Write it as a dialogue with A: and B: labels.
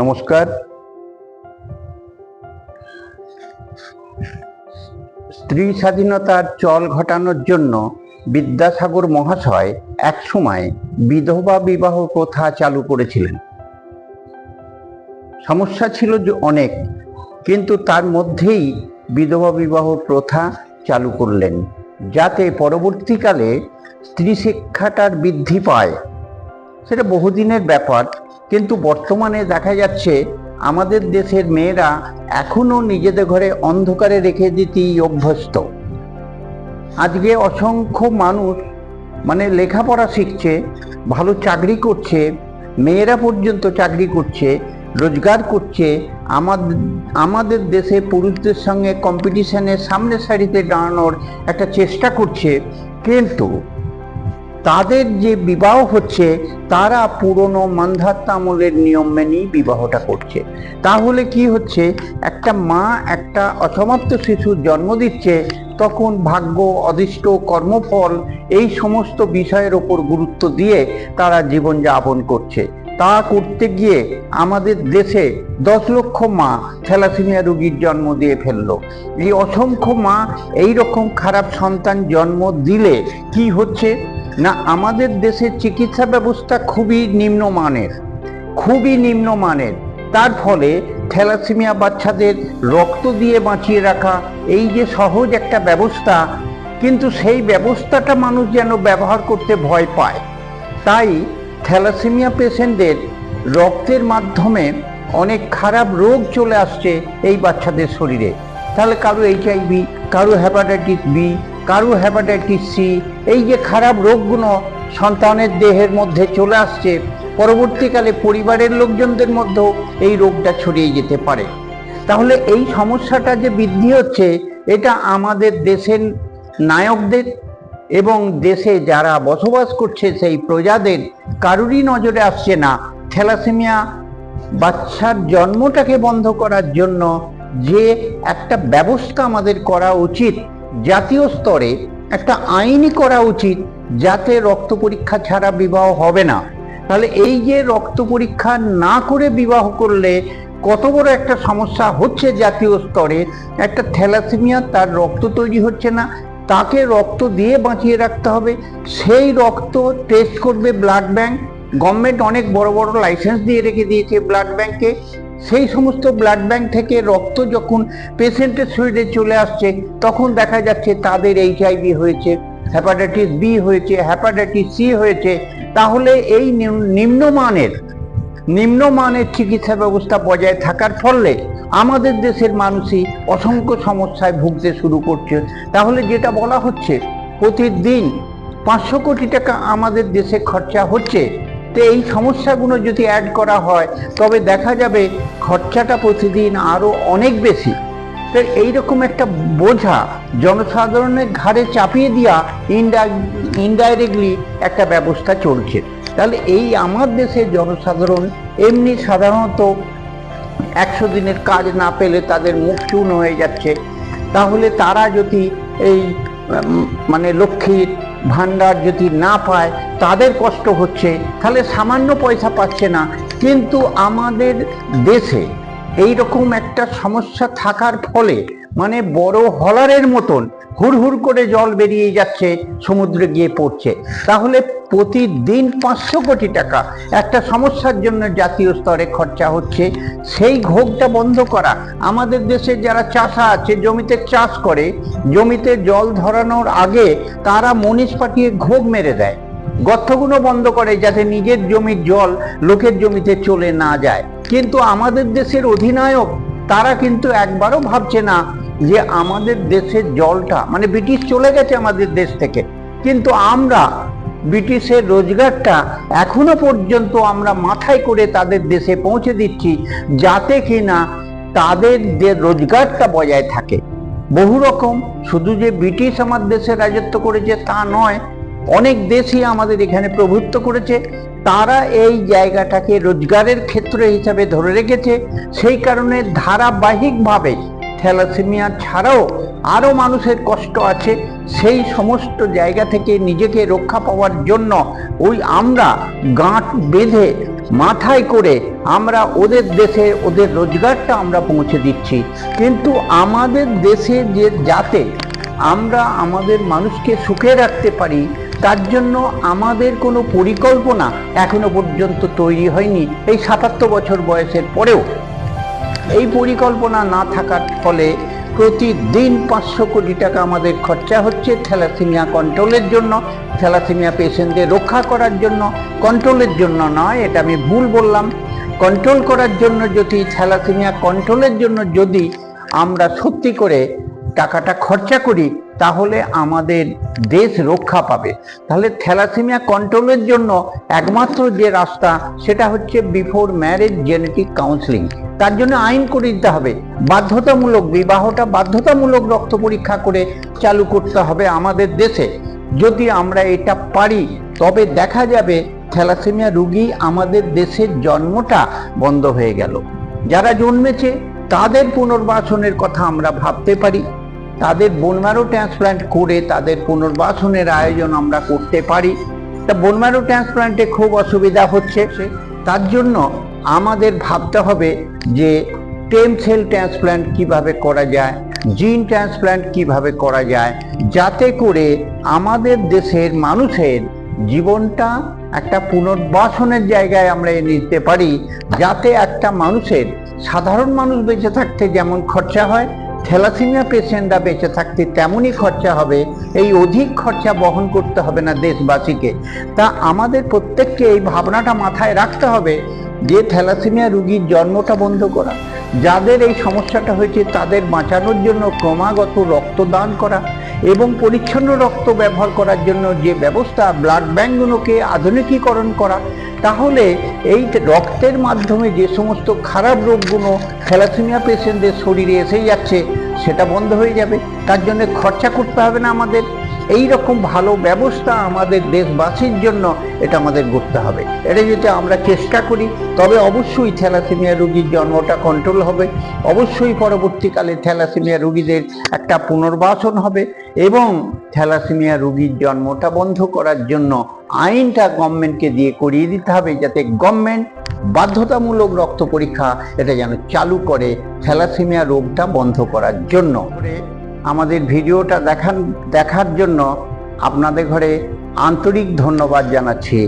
A: নমস্কার। স্ত্রী স্বাধীনতার চল ঘটানোর জন্য বিদ্যাসাগর মহাশয় একসময় বিধবা বিবাহ প্রথা চালু করেছিলেন। সমস্যা ছিল অনেক, কিন্তু তার মধ্যেই বিধবা বিবাহ প্রথা চালু করলেন, যাতে পরবর্তীকালে স্ত্রী শিক্ষাটার বৃদ্ধি পায়। সেটা বহুদিনের ব্যাপার কিন্তু বর্তমানে দেখা যাচ্ছে আমাদের দেশের মেয়েরা এখনও নিজেদের ঘরে অন্ধকারে রেখে দিতেই অভ্যস্ত। আজকে অসংখ্য মানুষ মানে লেখাপড়া শিখছে, ভালো চাকরি করছে, মেয়েরা পর্যন্ত চাকরি করছে, রোজগার করছে আমাদের আমাদের দেশে পুরুষদের সঙ্গে কম্পিটিশনের সামনের সারিতে দাঁড়ানোর একটা চেষ্টা করছে, কিন্তু তাদের যে বিবাহ হচ্ছে, তারা পুরনো মান্ধাত্তামলের নিয়ম মেনেই বিবাহটা করছে। তাহলে কি হচ্ছে? একটা মা, একটা অসমাপ্ত শিশুর জন্ম দিচ্ছে, তখন ভাগ্য, অদিষ্ট, কর্মফল এই সমস্ত বিষয়ের ওপর গুরুত্ব দিয়ে তারা জীবনযাপন করছে। তা করতে গিয়ে আমাদের দেশে দশ লক্ষ মা থ্যালাসিমিয়া রোগীর জন্ম দিয়ে ফেলল। এই অসংখ্য মা এই রকম খারাপ সন্তান জন্ম দিলে কি হচ্ছে? না, আমাদের দেশের চিকিৎসা ব্যবস্থা খুবই নিম্নমানের খুবই নিম্নমানের। তার ফলে থ্যালাসিমিয়া বাচ্চাদের রক্ত দিয়ে বাঁচিয়ে রাখা এই যে সহজ একটা ব্যবস্থা, কিন্তু সেই ব্যবস্থাটা মানুষ যেন ব্যবহার করতে ভয় পায়। তাই থ্যালাসেমিয়া পেশেন্টদের রক্তের মাধ্যমে অনেক খারাপ রোগ চলে আসছে এই বাচ্চাদের শরীরে। তাহলে কারও এইচআইভি কারও হ্যাপাটাইটিস বি কারও হ্যাপাটাইটিস সি এই যে খারাপ রোগগুলো সন্তানের দেহের মধ্যে চলে আসছে, পরবর্তীকালে পরিবারের লোকজনদের মধ্যেও এই রোগটা ছড়িয়ে যেতে পারে। তাহলে এই সমস্যাটা যে বৃদ্ধি হচ্ছে, এটা আমাদের দেশের নায়কদের এবং দেশে যারা বসবাস করছে সেই প্রজাদের কারুরই নজরে আসছে না। থ্যালাসেমিয়া বাচ্চার জন্মটাকে বন্ধ করার জন্য যে একটা ব্যবস্থা আমাদের করা উচিত জাতীয় স্তরে একটা আইনই করা উচিত যাতে রক্ত পরীক্ষা ছাড়া বিবাহ হবে না। তাহলে এই যে রক্ত পরীক্ষা না করে বিবাহ করলে কত বড় একটা সমস্যা হচ্ছে জাতীয় স্তরে? একটা থ্যালাসেমিয়া তার রক্ত তৈরি হচ্ছে না, তাকে রক্ত দিয়ে বাঁচিয়ে রাখতে হবে। সেই রক্ত টেস্ট করবে ব্লাড ব্যাংক গভর্নমেন্ট অনেক বড় বড় লাইসেন্স দিয়ে রেখে দিয়েছে ব্লাড ব্যাংকে সেই সমস্ত ব্লাড ব্যাংক থেকে রক্ত যখন পেশেন্টের শরীরে চলে আসছে, তখন দেখা যাচ্ছে তাদের এইচআইভি হয়েছে হ্যাপাটাইটিস বি হয়েছে হ্যাপাটাইটিস সি হয়েছে। তাহলে এই নিম্নমানের নিম্নমানের চিকিৎসা ব্যবস্থা বজায় থাকার ফলে আমাদের দেশের মানুষই অসংখ্য সমস্যায় ভুগতে শুরু করছে। তাহলে যেটা বলা হচ্ছে, প্রতিদিন পাঁচশো কোটি টাকা আমাদের দেশে খরচা হচ্ছে। তো এই সমস্যাগুলো যদি অ্যাড করা হয়, তবে দেখা যাবে খরচাটা প্রতিদিন আরও অনেক বেশি। তো এইরকম একটা বোঝা জনসাধারণের ঘাড়ে চাপিয়ে দেওয়া ইনডা ইনডাইরেক্টলি একটা ব্যবস্থা চলছে। তাহলে এই আমার দেশের জনসাধারণ এমনি সাধারণত একশো দিনের কাজ না পেলে তাদের মুখ চুন হয়ে যাচ্ছে। তাহলে তারা যদি এই মানে লক্ষ্মীর ভাণ্ডার যদি না পায়, তাদের কষ্ট হচ্ছে, তাহলে সামান্য পয়সা পাচ্ছে না। কিন্তু আমাদের দেশে এই রকম একটা সমস্যা থাকার ফলে মানে বড় হলারের মতন হুড়হুড় করে জল বেরিয়ে যাচ্ছে, সমুদ্রে গিয়ে পড়ছে। তাহলে প্রতিদিন পাঁচশো কোটি টাকা একটা সমস্যার জন্য জাতীয় স্তরে খরচা হচ্ছে। সেই ঘোগটা বন্ধ করা। আমাদের দেশে যারা চাষা আছে, জমিতে চাষ করে, জমিতে জল ধরানোর আগে তারা মনীষ পাঠিয়ে ঘোগ মেরে দেয়। গর্তগুলো বন্ধ করে যাতে নিজের জমির জল লোকের জমিতে চলে না যায়। কিন্তু আমাদের দেশের অধিনায়ক, তারা কিন্তু একবারও ভাবছে না যে আমাদের দেশের জলটা মানে ব্রিটিশ চলে গেছে আমাদের দেশ থেকে, কিন্তু আমরা ব্রিটিশের রোজগারটা এখনও পর্যন্ত আমরা মাথায় করে তাদের দেশে পৌঁছে দিচ্ছি, যাতে কিনা তাদের যে রোজগারটা বজায় থাকে। বহু রকম, শুধু যে ব্রিটিশ আমার দেশে রাজত্ব করেছে তা নয়, অনেক দেশই আমাদের এখানে প্রভুত্ব করেছে, তারা এই জায়গাটাকে রোজগারের ক্ষেত্র হিসাবে ধরে রেখেছে, সেই কারণে ধারাবাহিকভাবে থ্যালাসেমিয়া ছাড়াও আরও মানুষের কষ্ট আছে, সেই সমস্ত জায়গা থেকে নিজেকে রক্ষা পাওয়ার জন্য ওই আমরা গাঁট বেঁধে মাথায় করে আমরা ওদের দেশে ওদের রোজগারটা আমরা পৌঁছে দিচ্ছি। কিন্তু আমাদের দেশে যে যাতে আমরা আমাদের মানুষকে সুখে রাখতে পারি, তার জন্য আমাদের কোনো পরিকল্পনা এখনও পর্যন্ত তৈরি হয়নি। এই সাতাত্তর বছর বয়সের পরেও এই পরিকল্পনা না থাকার ফলে প্রতিদিন পাঁচশো কোটি টাকা আমাদের খরচা হচ্ছে থ্যালাসেমিয়া কন্ট্রোলের জন্য, থ্যালাসেমিয়া পেশেন্টদের রক্ষা করার জন্য, কন্ট্রোলের জন্য নয়, এটা আমি ভুল বললাম। কন্ট্রোল করার জন্য যদি, থ্যালাসেমিয়া কন্ট্রোলের জন্য যদি আমরা সত্যি করে টাকাটা খরচা করি, তাহলে আমাদের দেশ রক্ষা পাবে। তাহলে থ্যালাসেমিয়া কন্ট্রোলের জন্য একমাত্র যে রাস্তা, সেটা হচ্ছে বিফোর ম্যারেজ জেনেটিক কাউন্সিলিং। তার জন্য আইন করে দিতে হবে। বাধ্যতামূলক, বিবাহটা বাধ্যতামূলক রক্ত পরীক্ষা করে চালু করতে হবে আমাদের দেশে। যদি আমরা এটা পারি, তবে দেখা যাবে থ্যালাসেমিয়া রুগী আমাদের দেশের জন্মটা বন্ধ হয়ে গেল। যারা জন্মেছে, তাদের পুনর্বাসনের কথা আমরা ভাবতে পারি। তাদের বোনম্যারো ট্রান্সপ্লান্ট করে তাদের পুনর্বাসনের আয়োজন আমরা করতে পারি। তা বোনম্যারো ট্রান্সপ্লান্টে খুব অসুবিধা হচ্ছে। তার জন্য আমাদের ভাবতে হবে যে টেম সেল ট্রান্সপ্লান্ট কীভাবে করা যায় জিন ট্রান্সপ্লান্ট কীভাবে করা যায়, যাতে করে আমাদের দেশের মানুষের জীবনটা একটা পুনর্বাসনের জায়গায় আমরা নিতে পারি, যাতে একটা মানুষের সাধারণ মানুষ বেঁচে থাকতে যেমন খরচা হয়, থ্যালাসিমিয়া পেশেন্টরা বেঁচে থাকতে তেমনই খরচা হবে, এই অধিক খরচা বহন করতে হবে না দেশবাসীকে। তা আমাদের প্রত্যেককে এই ভাবনাটা মাথায় রাখতে হবে যে থ্যালাসিমিয়া রুগীর জন্মটা বন্ধ করা, যাদের এই সমস্যাটা হয়েছে তাদের বাঁচানোর জন্য ক্রমাগত রক্তদান করা এবং পরিচ্ছন্ন রক্ত ব্যবহার করার জন্য যে ব্যবস্থা ব্লাড ব্যাঙ্কগুলোকে আধুনিকীকরণ করা, তাহলে এই রক্তের মাধ্যমে যে সমস্ত খারাপ রোগগুলো থ্যালাসেমিয়া পেশেন্টদের শরীরে এসে যাচ্ছে, সেটা বন্ধ হয়ে যাবে। তার জন্য খরচা করতে হবে না আমাদের। এই রকম ভালো ব্যবস্থা আমাদের দেশবাসীর জন্য এটা আমাদের করতে হবে। এটা যদি আমরা চেষ্টা করি, তবে অবশ্যই থ্যালাসেমিয়া রোগীর জন্মটা কন্ট্রোল হবে। অবশ্যই পরবর্তীকালে থ্যালাসেমিয়া রোগীদের একটা পুনর্বাসন হবে এবং থ্যালাসেমিয়া রোগীর জন্মটা বন্ধ করার জন্য আইনটা গভর্নমেন্টকে দিয়ে করিয়ে দিতে হবে যাতে গভর্নমেন্ট বাধ্যতামূলক রক্ত পরীক্ষা এটা যেন চালু করে থ্যালাসেমিয়া রোগটা বন্ধ করার জন্য। আমাদের ভিডিওটা দেখান দেখার জন্য আপনাদের ঘরে আন্তরিক ধন্যবাদ জানাচ্ছি।